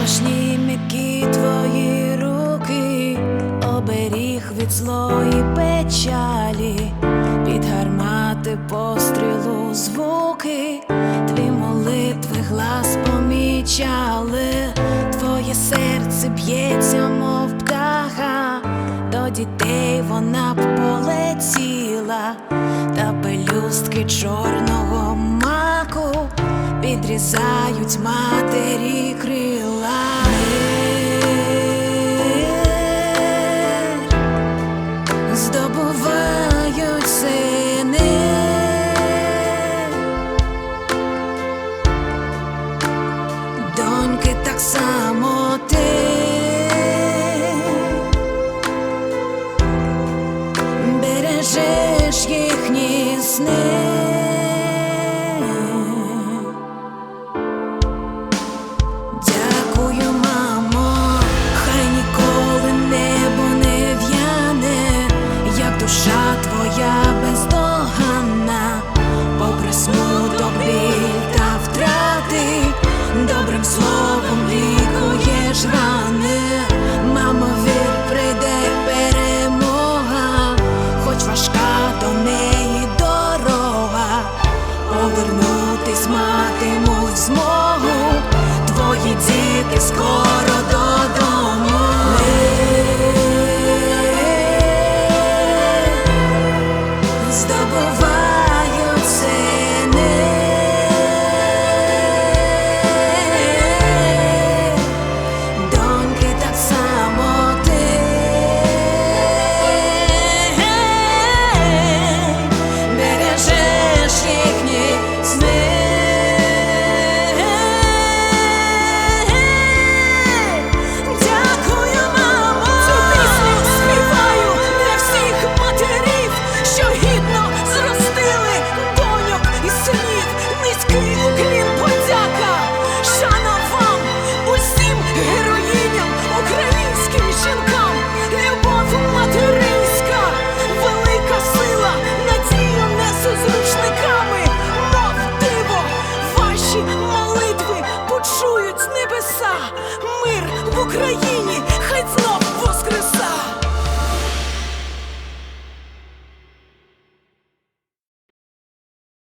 Запашні м'які твої руки, оберіг від злої печалі, під гармати пострілу звуки, тві молитви глас помічали, твоє серце б'ється, мов птаха, до дітей вона б полетіла, та пелюстки чорні розрізають матері крила. Здобувають сини, доньки так само ти бережеш їхні сни. небеса, мир в Україні, хай знов воскреса.